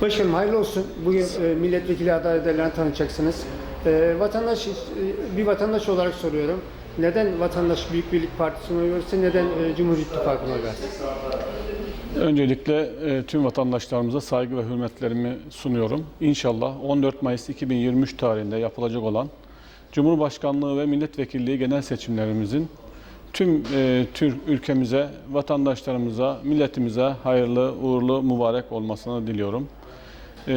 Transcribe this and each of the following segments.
Başkanım hayırlı olsun. Bugün e, milletvekili aday adaylarını tanıtacaksınız. E, vatandaş e, bir vatandaş olarak soruyorum. Neden vatandaş Büyük Birlik Partisi'ne oy verirse, neden e, Cumhur İttifakı'na oy? Öncelikle e, tüm vatandaşlarımıza saygı ve hürmetlerimi sunuyorum. İnşallah 14 Mayıs 2023 tarihinde yapılacak olan Cumhurbaşkanlığı ve milletvekilliği genel seçimlerimizin tüm e, Türk ülkemize, vatandaşlarımıza, milletimize hayırlı, uğurlu, mübarek olmasını diliyorum. E,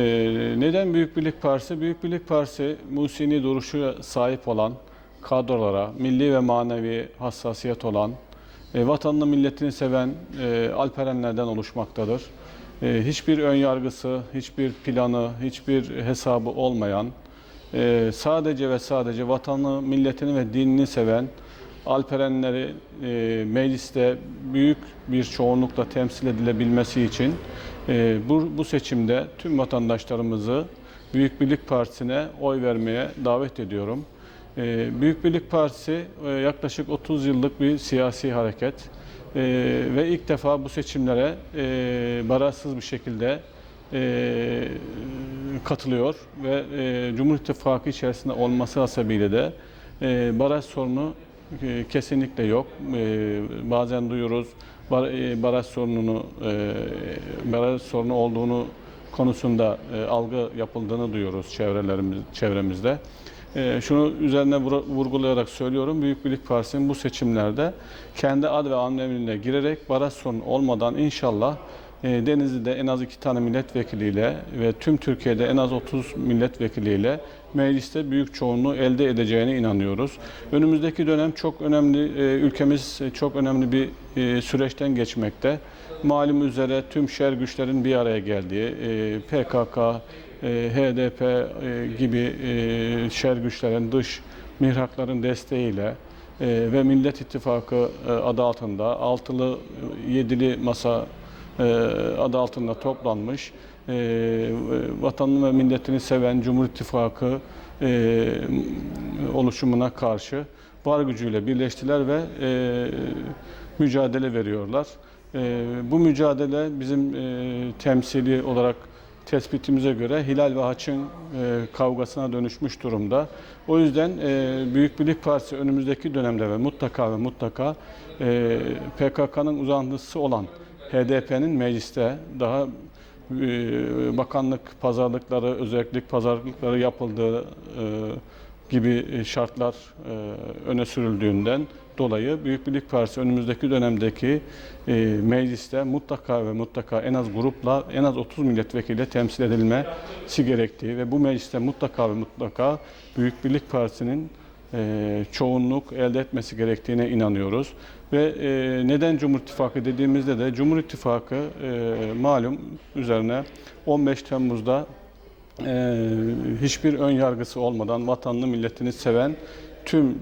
neden Büyük Birlik Partisi? Büyük Birlik Partisi Musini duruşu sahip olan kadrolara, milli ve manevi hassasiyet olan, e, vatanını milletini seven e, alperenlerden oluşmaktadır. E, hiçbir ön yargısı, hiçbir planı, hiçbir hesabı olmayan, e, sadece ve sadece vatanı, milletini ve dinini seven alperenleri e, mecliste büyük bir çoğunlukla temsil edilebilmesi için e, bu, bu seçimde tüm vatandaşlarımızı Büyük Birlik Partisi'ne oy vermeye davet ediyorum. Ee, Büyük Birlik Partisi e, yaklaşık 30 yıllık bir siyasi hareket Ee, ve ilk defa bu seçimlere e, barajsız bir şekilde e, katılıyor ve e, Cumhur İttifakı içerisinde olması hasebiyle de e, baraj sorunu e, kesinlikle yok. E, bazen duyuyoruz bar, e, baraj sorununu e, baraj sorunu olduğunu konusunda e, algı yapıldığını duyuyoruz çevrelerimiz çevremizde. E, şunu üzerine vurgulayarak söylüyorum. Büyük Birlik Partisi'nin bu seçimlerde kendi ad ve amblemine girerek baraj sorunu olmadan inşallah Denizli'de en az iki tane milletvekiliyle ve tüm Türkiye'de en az 30 milletvekiliyle mecliste büyük çoğunluğu elde edeceğine inanıyoruz. Önümüzdeki dönem çok önemli, e, ülkemiz çok önemli bir e, süreçten geçmekte. Malum üzere tüm şer güçlerin bir araya geldiği, e, PKK, e, HDP e, gibi e, şer güçlerin dış mihrakların desteğiyle e, ve Millet İttifakı e, adı altında altılı yedili masa e, adı altında toplanmış e, vatanını ve milletini seven Cumhur İttifakı e, oluşumuna karşı var gücüyle birleştiler ve e, mücadele veriyorlar. E, bu mücadele bizim e, temsili olarak tespitimize göre Hilal ve Haç'ın e, kavgasına dönüşmüş durumda. O yüzden e, Büyük Birlik Partisi önümüzdeki dönemde ve mutlaka ve mutlaka e, PKK'nın uzantısı olan HDP'nin mecliste daha e, bakanlık pazarlıkları, özellik pazarlıkları yapıldığı e, gibi şartlar e, öne sürüldüğünden dolayı Büyük Birlik Partisi önümüzdeki dönemdeki mecliste mutlaka ve mutlaka en az grupla en az 30 milletvekiliyle temsil edilmesi gerektiği ve bu mecliste mutlaka ve mutlaka Büyük Birlik Partisi'nin e, çoğunluk elde etmesi gerektiğine inanıyoruz. Ve e, neden Cumhur İttifakı dediğimizde de Cumhur İttifakı e, malum üzerine 15 Temmuz'da hiçbir ön yargısı olmadan vatanını milletini seven tüm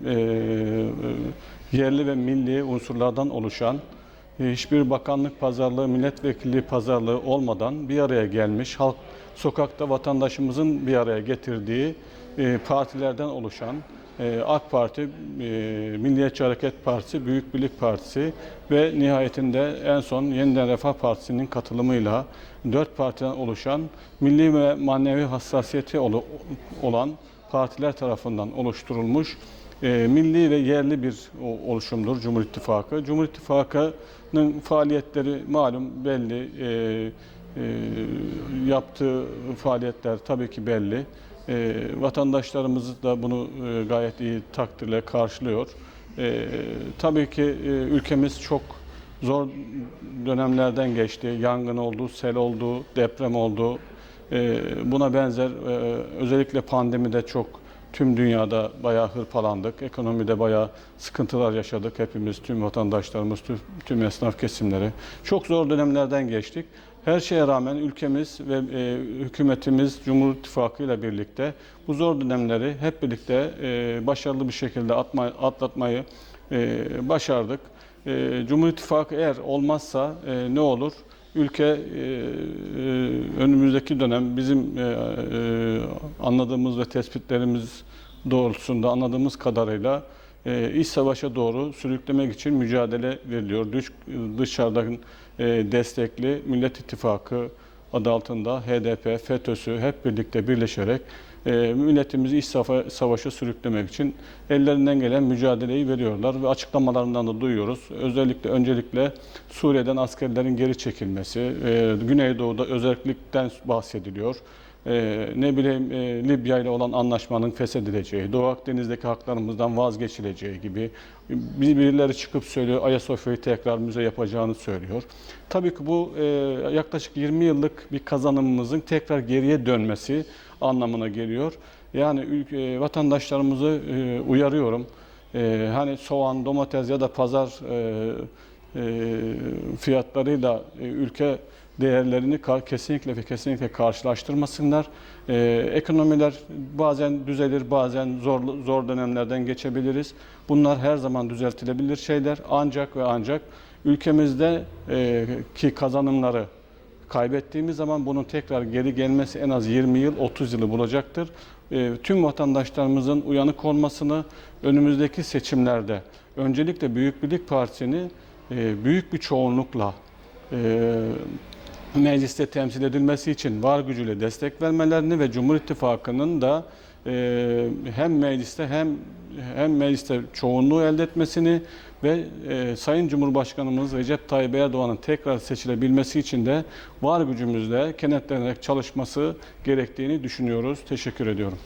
yerli ve milli unsurlardan oluşan hiçbir bakanlık pazarlığı, milletvekili pazarlığı olmadan bir araya gelmiş halk sokakta vatandaşımızın bir araya getirdiği partilerden oluşan AK Parti, e, Milliyetçi Hareket Partisi, Büyük Birlik Partisi ve nihayetinde en son Yeniden Refah Partisi'nin katılımıyla dört partiden oluşan milli ve manevi hassasiyeti olan partiler tarafından oluşturulmuş e, milli ve yerli bir oluşumdur Cumhur İttifakı. Cumhur İttifakı'nın faaliyetleri malum belli, e, yaptığı faaliyetler tabii ki belli. E, vatandaşlarımız da bunu e, gayet iyi takdirle karşılıyor. E, tabii ki e, ülkemiz çok zor dönemlerden geçti. Yangın oldu, sel oldu, deprem oldu. E, buna benzer e, özellikle pandemide çok tüm dünyada bayağı hırpalandık. Ekonomide bayağı sıkıntılar yaşadık hepimiz, tüm vatandaşlarımız, tüm, tüm esnaf kesimleri. Çok zor dönemlerden geçtik. Her şeye rağmen ülkemiz ve e, hükümetimiz Cumhur İttifakı ile birlikte bu zor dönemleri hep birlikte e, başarılı bir şekilde atma, atlatmayı e, başardık. E, Cumhur İttifakı eğer olmazsa e, ne olur? Ülke e, e, önümüzdeki dönem bizim e, e, anladığımız ve tespitlerimiz doğrultusunda anladığımız kadarıyla e, iç savaşa doğru sürüklemek için mücadele veriliyor. Dış, dışarıdan e, destekli Millet İttifakı adı altında HDP, FETÖ'sü hep birlikte birleşerek e, milletimizi iç safa- savaşa sürüklemek için ellerinden gelen mücadeleyi veriyorlar ve açıklamalarından da duyuyoruz. Özellikle öncelikle Suriye'den askerlerin geri çekilmesi, e, Güneydoğu'da özellikten bahsediliyor. E, ne bileyim e, Libya ile olan anlaşmanın feshedileceği, Doğu Akdeniz'deki haklarımızdan vazgeçileceği gibi bir- birileri çıkıp söylüyor Ayasofya'yı tekrar müze yapacağını söylüyor. Tabii ki bu e, yaklaşık 20 yıllık bir kazanımımızın tekrar geriye dönmesi anlamına geliyor. Yani ülke, vatandaşlarımızı e, uyarıyorum. E, hani soğan, domates ya da pazar e, e, fiyatlarıyla e, ülke değerlerini kesinlikle ve kesinlikle karşılaştırmasınlar. E, ekonomiler bazen düzelir, bazen zor zor dönemlerden geçebiliriz. Bunlar her zaman düzeltilebilir şeyler. Ancak ve ancak ülkemizde e, ki kazanımları kaybettiğimiz zaman bunun tekrar geri gelmesi en az 20 yıl, 30 yılı bulacaktır. E, tüm vatandaşlarımızın uyanık olmasını önümüzdeki seçimlerde öncelikle Büyük Birlik Partisi'ni e, büyük bir çoğunlukla e, mecliste temsil edilmesi için var gücüyle destek vermelerini ve Cumhur İttifakı'nın da e, hem mecliste hem hem mecliste çoğunluğu elde etmesini ve e, Sayın Cumhurbaşkanımız Recep Tayyip Erdoğan'ın tekrar seçilebilmesi için de var gücümüzle kenetlenerek çalışması gerektiğini düşünüyoruz. Teşekkür ediyorum.